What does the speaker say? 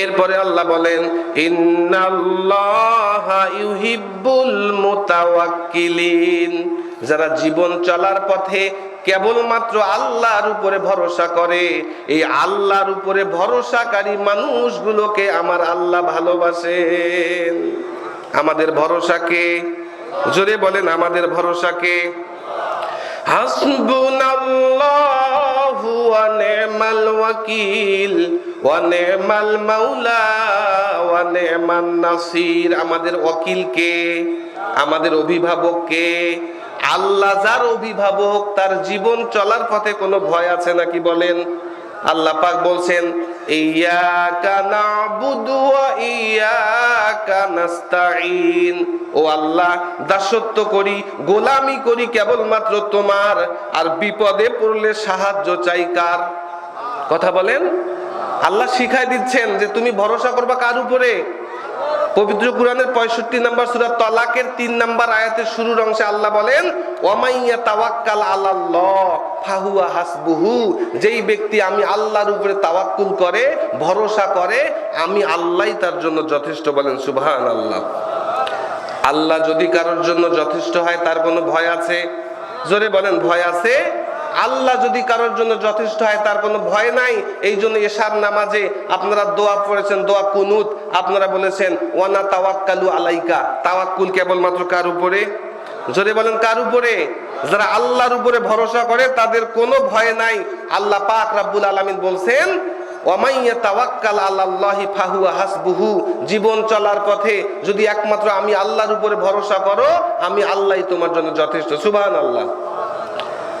এরপরে আল্লাহ বলেন যারা জীবন চলার পথে কেবলমাত্র আল্লাহর উপরে ভরসা করে, এই আল্লাহর উপরে ভরসাকারী মানুষগুলোকে আমার আল্লাহ ভালোবাসেন। আমাদের ভরসাকে জোরে বলেন, আমাদের ভরসাকে হাসবুনাল্লাহু ওয়া নি'মাল ওয়াকিল। ওয়া নি'মাল মাওলা, ওয়া নাসির। আমাদের ওয়াকিলকে, আমাদের অভিভাবককে, আল্লাহ যার অভিভাবক, তার জীবন চলার পথে কোনো ভয় আছে নাকি বলেন? আল্লাহ পাক বলছেন ইয়াকা নাবুদু ওয়া ইয়াকা নাস্তাঈন। ও আল্লাহ, দাসত্ব করি, গোলামি করি কেবলমাত্র তোমার, আর বিপদে পড়লে সাহায্য চাই কার? কথা বলেন? আল্লাহ শিখাই দিচ্ছেন যে তুমি ভরসা করবা কার উপরে? পবিত্র কোরআনের পঁয়ষট্টি নাম্বার সুরা তলাকের তিন নাম্বার আয়াতের শুরুর অংশে আল্লাহ বলেন ওয়ামাইয়া তাওয়াক্কাল আল্লাহ ফাহুয়া হাসবুহু। যেই ব্যক্তি আমি আল্লাহর উপরে তাওয়াক্কুল করে, ভরসা করে, আমি আল্লাহই তার জন্য যথেষ্ট বলেন সুবহান আল্লাহ আল্লাহ যদি কারোর জন্য যথেষ্ট হয়, তার কোনো ভয় আছে? জোরে বলেন, ভয় আছে? আল্লাহ যদি কারোর জন্য যথেষ্ট হয়, তার কোনো ভয় নাই। এই জন্য এশার নামাজে আপনারা দোয়া পড়েছেন, দোয়া কুনুত। আপনারা বলেছেন, ওয়ানা তাওয়াক্কালু আলাইকা। তাওয়াক্কুল কেবলমাত্র কার উপরে? জোরে বলেন, কার উপরে? যারা আল্লাহর উপরে ভরসা করে, তাদের কোনো ভয় নাই। আল্লাহ পাক রাব্বুল আলামিন বলছেন আল্লাহি জীবন চলার পথে যদি একমাত্র আমি আল্লাহর উপরে ভরসা করো, আমি আল্লাহই তোমার জন্য যথেষ্ট। সুবহান আল্লাহ